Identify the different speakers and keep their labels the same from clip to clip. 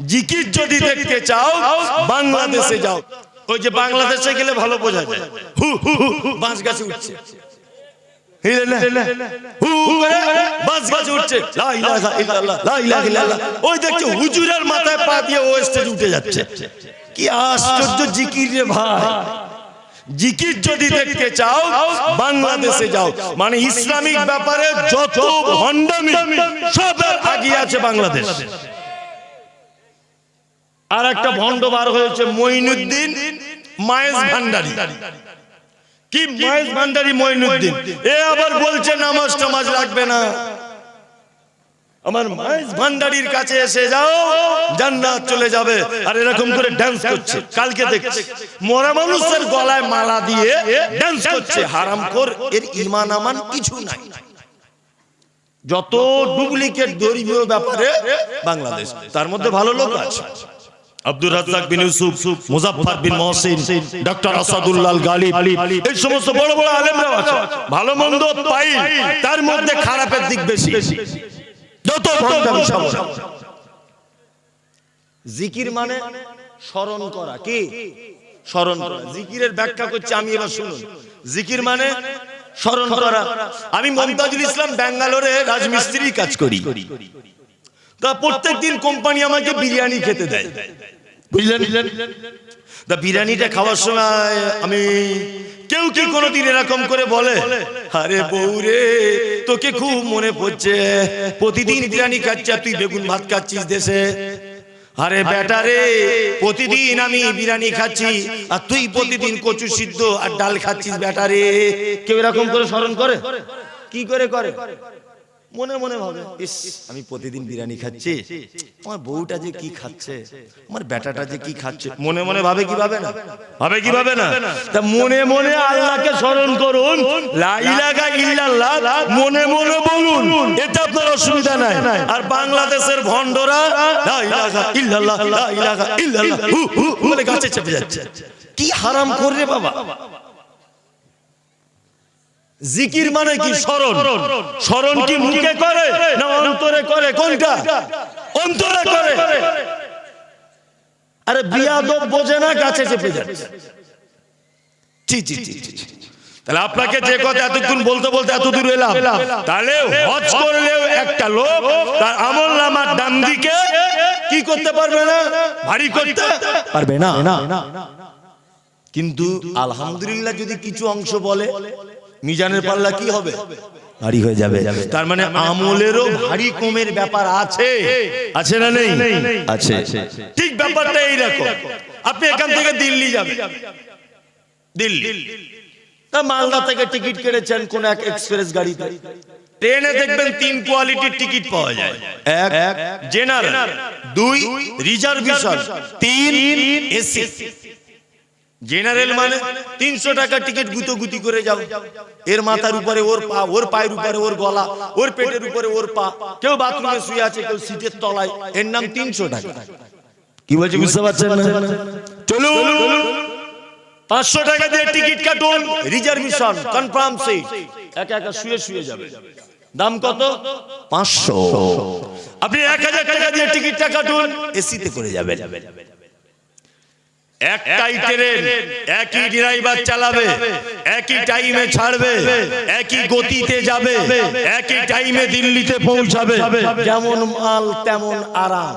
Speaker 1: জিকির যদি দেখতে চাও বাংলাদেশে যাও। ওই যে বাংলাদেশে গেলে ভালো বোঝা যায়। হু হু বাঁশ গাছে উঠছে। হিলে না, হু হু করে বাঁশ গাছে উঠছে। লা ইলাহা ইল্লাল্লাহ, লা ইলাহা ইল্লাল্লাহ। ওই দেখছ হুজুরের মাথায় পা দিয়ে ও স্টেজ উঠে যাচ্ছে। কি আশ্চর্য জিকির রে ভাই। জিকির যদি দেখতে চাও বাংলাদেশে যাও। মানে ইসলামিক ব্যাপারে যত ভণ্ডামি সবের আগিয়ে আছে বাংলাদেশ। আর একটা ভণ্ড বার হয়েছে মঈনুদ্দিন মায়েস ভান্ডারি। কি মায়েস ভান্ডারি মঈনুদ্দিন? এ আবার বলছে নামাজ টামাজ লাগবে না। আমার মায়েস ভান্ডারির কাছে এসে যাও জান্নাত চলে যাবে। আর এরকম করে ডান্স করছে। কালকে দেখছি মরা মানুষের গলায় মালা দিয়ে ডান্স করছে। হারামখোর এর ইমান আমান কিছু নাই। যত ডুপ্লিকেট ধর্মীয় ব্যাপারে বাংলাদেশ তার মধ্যে ভালো লোক আছে। আব্দুর রাজ্জাক বিন ইউসুফ মুজাফফর বিন মহসিন ডক্টর আসাদুল্লাহ গালিব এই সমস্ত বড় বড় আলেমরাও আছে। ভালো মন্দ পাই তার মধ্যে খারাপের দিক বেশি। যত সব। জিকির মানে স্মরণ করা। কি? স্মরণ করা। জিকিরের ব্যাখ্যা করছি আমি এবার শুনুন। জিকির মানে স্মরণ করা। আমি মমতাজুল ইসলাম ব্যাঙ্গালোরে রাজমিস্ত্রির কাজ করি। তা প্রত্যেক দিন কোম্পানি আমাকে বিরিয়ানি খেতে দেয়। বুঝলেন? তা বিরিয়ানিটা খাওয়ার সময় আমি কেউ কি কোনোদিন এরকম করে বলে আরে বউরে তোকে খুব মনে পড়ছে। প্রতিদিন বিরিয়ানি খাচ্ছি আর তুই বেগুন ভাত খাচ্ছিস দেশে। আরে বেটা রে প্রতিদিন আমি বিরিয়ানি খাচ্ছি আর তুই প্রতিদিন কচু সিদ্ধ আর ডাল খাচ্ছিস বেটা রে। কেউ এরকম করে স্মরণ করে? কি করে করে? মনে মনে ভাবে ইস আমি প্রতিদিন বিরিয়ানি খাচ্ছি। আমার বউটা যে কি খাচ্ছে আমার বেটাটা যে কি খাচ্ছে মনে মনে ভাবে কি ভাবে না? ভাবে কি ভাবে না? তা মনে মনে আল্লাহকে স্মরণ করুন। লা ইলাহা ইল্লাল্লাহ মনে মনে বলুন এটা আপনার অসুবিধা নাই। আর বাংলাদেশের ভন্ডরা লা ইলাহা ইল্লাল্লাহ লা ইলাহা ইল্লাল্লাহ হু হু বলে গাছে চেপে যাচ্ছে। কি হারাম কররে বাবা? জিকির মানে কি স্মরণ? স্মরণ? কি মুখে করে না অন্তরে করে? কোনটা? অন্তরে করে। আরে বিয়াদব বোঝে না কাছে চেপে যাচ্ছে জি জি জি জি, জি। তাহলে আপনাকে যে কথা এতক্ষণ বলতে বলতে এত দূর এলাম। তাহলে হজ করলেও একটা লোক তার আমল নামার ডান দিকে কি করতে পারবে না? ভারী করতে পারবে না। কিন্তু আলহামদুলিল্লাহ যদি কিছু অংশ বলে মিজানের পাল্লা কি হবে? ভারী হয়ে যাবে। তার মানে আমলেরও ভারী কমের ব্যাপার আছে। আছে। না নেই? আছে। ঠিক ব্যাপারটা এইরকম। আপনি এখান থেকে দিল্লি যাবেন। দিল্লি তা মালদা থেকে টিকিট কেটেছেন কোন এক এক্সপ্রেস গাড়িতে। ট্রেনে দেখবেন তিন কোয়ালিটির টিকিট পাওয়া যায়। এক জেনারেল দুই রিজার্ভেশন তিন এসি। জেনারেল মানে তিনশো টাকা টিকিট গুতো গুতি করে যাও। এর মাথার উপরে ওর পা ওর পায়ের উপরে ওর গলা ওর পেটের উপরে ওর পা। কেউ বাথরুমে শুয়ে আছে কেউ সিটের তলায়। এর নাম তিনশো টাকা। কি বলছে বুঝতে পারছেন চলুন। পাঁচশো টাকা দিয়ে টিকিট কাটুন। রিজার্ভেশন কনফার্ম সিট একা একা শুয়ে শুয়ে যাবে। দাম কত? পাঁচশো। আপনি এক হাজার টাকা দিয়ে টিকিটটা কাটুন। এসিতে করে যাবেন। একটাই ট্রেন একই ড্রাইভার চালাবে একই টাইমে ছাড়বে একই গতিতে যাবে একই টাইমে দিল্লিতে পৌঁছাবে। যেমন মাল তেমন আরাম।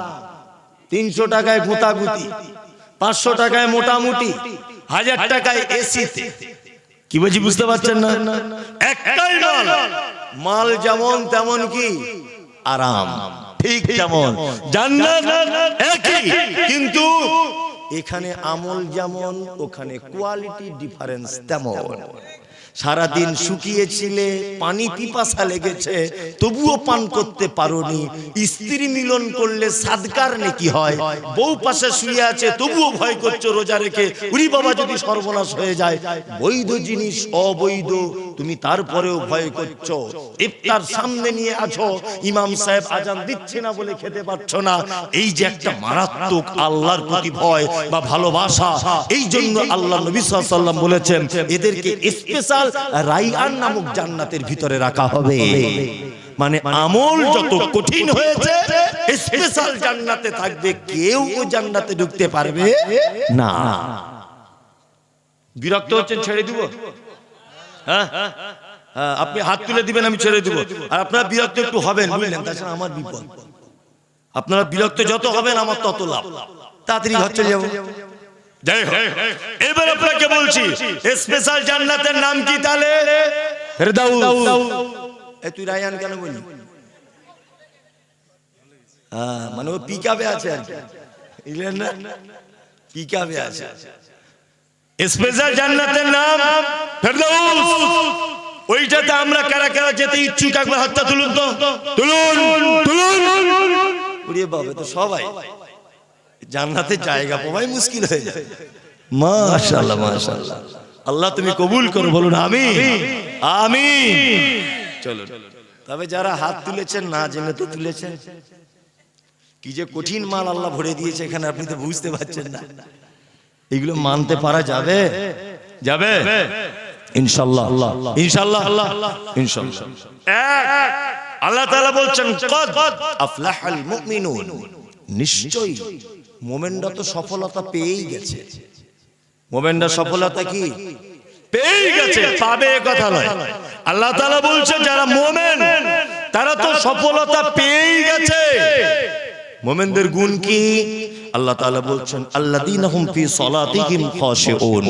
Speaker 1: তিনশো টাকায় গুতাগুতি পাঁচশো টাকায় মোটামুটি হাজার টাকায় এসিতে। কি বলছি বুঝতে পারছেন না? একটাই মাল। মাল যেমন তেমন কি? আরাম। ঠিক যেমন। জান্নাত একই। কিন্তু এখানে আমল যেমন ওখানে কোয়ালিটি ডিফারেন্স তেমন। সারাদিন শুকিয়েছিলে পানি পিপাসা লেগেছে তবুও পান করতে পারোনি। স্ত্রী মিলন করলে সাদকার নাকি হয়? বউ পাশে শুয়ে আছে তবুও ভয় করছ রোজা রেখে। উনি বাবা যদি সর্বনাশ হয়ে যায় বৈধ জিনিস অবৈধ। তুমি তারপরেও ভয় করছ। ইফতার সামনে নিয়ে আছো। ইমাম সাহেব আজান দিচ্ছে না বলে খেতে পারছ না। এই যে একটা মারাত্মক আল্লাহর প্রতি ভয় বা ভালোবাসা এই জন্য আল্লাহ নবী সাল্লাল্লাহু আলাইহি ওয়াসাল্লাম বলেছেন এদেরকে স্পেশাল রাইয়ান নামক জান্নাতের ভিতরে রাখা হবে। মানে আমল যত কঠিন হয়েছে স্পেশাল জান্নাতে থাকবে কেউ ও জান্নাতে ঢুকতে পারবে না। বিরক্ত হচ্ছেন ছেড়ে দিব? হ্যাঁ? হ্যাঁ, আপনি হাত তুলে দিবেন আমি ছেড়ে দিব। আর আপনারা বিরক্ত একটু হবেন বুঝলেন? তাছাড়া আমার বিপদ। আপনারা বিরক্ত যত হবেন আমার তত লাভ। তাড়াতাড়ি ঘর চলে যাব যাই হোক এবার আপনাকে বলছি স্পেশাল জান্নাতের নাম কি তাহলে? এ তুই রায়ান কেন বলি? হ্যাঁ মানে ও পিকাবে আছে আর না? পিকাবে আছে। স্পেশাল জান্নাতের নাম ফেরদাউস। ওইটাতে আমরা কারা কারা যেতে ইচ্ছুক একবার হাতটা তুলুন তো। তুলুন তুলুন। উড়িয়ে বাবা তো সবাই। জান্নাতের জায়গা পাওয়াই মুশকিল হয়ে যায়। মাশাআল্লাহ মাশাআল্লাহ। আল্লাহ তুমি কবুল করো বলুন আমি আমি চলো তবে যারা হাত তুলেছেন না জেনে তো তুলেছেন। কি যে কঠিন মাল আল্লাহ ভরে দিয়েছে এখানে আপনি তো বুঝতে পারছেন না। এগুলো মানতে পারা যাবে? যাবে? ইনশাল্লাহ ইনশাল্লাহ ইনশাল্লাহ এক। আল্লাহ তাআলা বলছেন কদ আফলাহাল মুমিনুন। নিশ্চয়ই। মোমেনরা তো সফলতা পেয়েই গেছে। মোমেনরা সফলতা কি? পেয়েই গেছে পাবে কথা নয়। আল্লাহ তাআলা বলছেন যারা মোমেন তারা তো সফলতা পেয়েই গেছে। মোমেনদের গুণ কি? আল্লাহ তাআলা বলছেন আল্লাযীনা হুম ফি সলাতিহিম খাশিউন।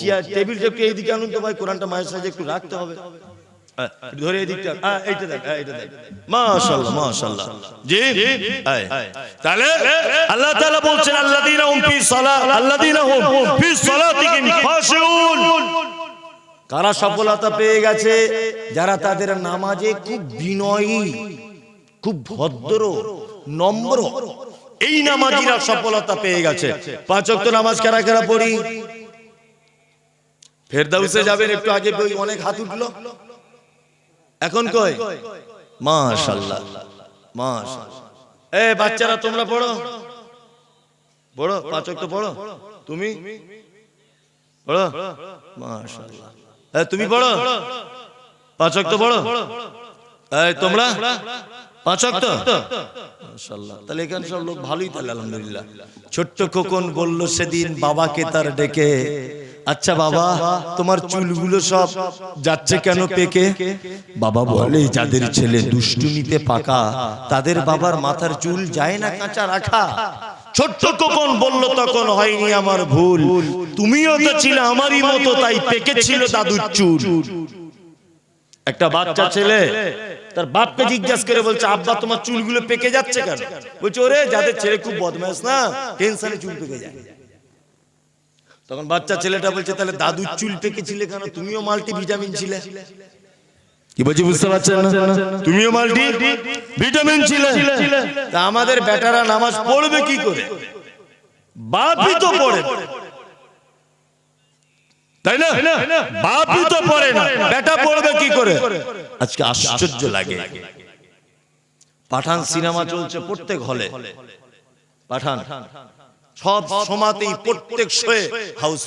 Speaker 1: চেয়ার টেবিল একটু এইদিকে আনুন তো ভাই কোরআনটা মায়ের সাথে একটু রাখতে হবে। ধরে এদিকটা। এইটা দেখ এইটা দেখ। মাশাআল্লাহ মাশাআল্লাহ। জি? তাহলে আল্লাহ তাআলা বলছেন আল্লাযীনা হুম ফি সলা আল্লাযীনা হুম ফি সলাতিহিম খাশিউন। কারা সফলতা পেয়ে গেছে? যারা তাদের নামাজে খুব বিনয়ী খুব ভদ্র নম্র এই নামাজিরা সফলতা পেয়ে গেছে। পাঁচ ওয়াক্ত নামাজ কারা কারা পড়ি? ফেরদাউসে যাবেন একটু আগে অনেক হাত উঠল। এখন কই? মাশাআল্লাহ মাশাআল্লাহ। এ বাচ্চারা, তোমরা পড়ো। পড়ো, পাঁচ ওয়াক্ত পড়ো। তুমি? পড়ো? মাশাআল্লাহ। এ, তুমি পড়ো? পাঁচ ওয়াক্ত পড়ো? এই, তোমরা? পাঁচ ওয়াক্ত? মাশাআল্লাহ। তাহলে এখানে সব লোক ভালোই তাহলে, আলহামদুলিল্লাহ। ছোট্ট খোকন বলল, সেদিন বাবাকে তার ডেকে আচ্ছা বাবা তোমার চুলগুলো সব যাচ্ছে কেন পেকে? বাবা বলে যাদের ছেলে দুষ্টুমিতে পাকা তাদের বাবার মাথার চুল যায় না কাঁচা রাখা। ছোট্ট খোকন বলল তখন হয়নি আমার ভুল। তুমিও তো ছিলে আমারই মতো তাই পেকে ছিল দাদুর চুল। একটা বাচ্চা ছেলে তার বাপকে জিজ্ঞাসা করে বলছে আব্বা তোমার চুলগুলো পেকে যাচ্ছে কেন? বলছে ওরে যাদের ছেলে খুব বদমাস না? টেনশনে চুল পেকে যায়। তখন বাচ্চা ছেলেটা বলছে তাহলে দাদুর চুল পেকেছিলে কেন? তুমিও মাল্টি ভিটামিন ছিলে। কি বলছি বুঝতে পারছেন তুমিও মাল্টি ভিটামিন ছিলে। তা আমাদের বেটারা নামাজ পড়বে কি করে? বাপই তো পড়ে তাই না? বাপই তো পড়ে না। বেটা পড়বে কি করে? আজকে আশ্চর্য লাগে। পাঠান সিনেমা চলছে প্রত্যেক হলে। পাঠান। সব সমাতেই প্রত্যেক শোয়ে হাউস